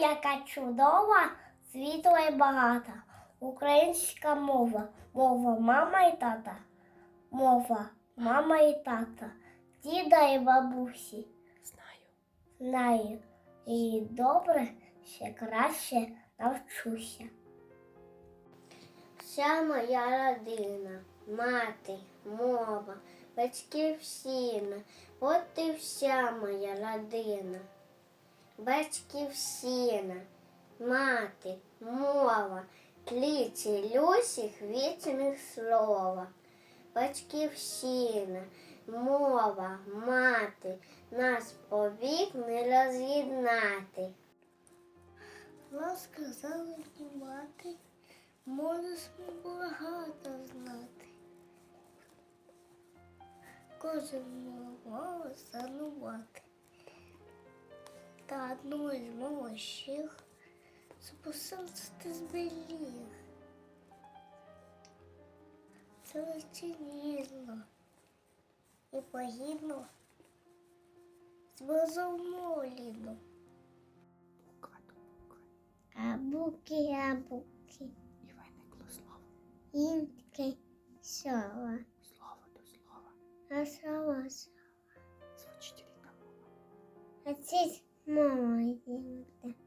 яка чудова, світла і багата. Українська мова, мова мама і тата, мова мама і тата, діда і бабусі. Знаю. Знаю і добре, ще краще навчуся. Вся моя родина, мати, мова, батьківщина, от і вся моя родина. Батьківщина, мати, мова, тліці, люсі, хвітиних слова. Батьківщина, мова, мати, нас повік не роз'єднати. Нас сказали мати, можеш багато знати. Кожен мова занувати. Та одну із молодших записався ти зберіг. Це цинізно і погідно з безумоліно. Абуки, абуки, І виникло слово. інки, сова, Слово до слова. а сова, Звучить рідна мова. а це дівка.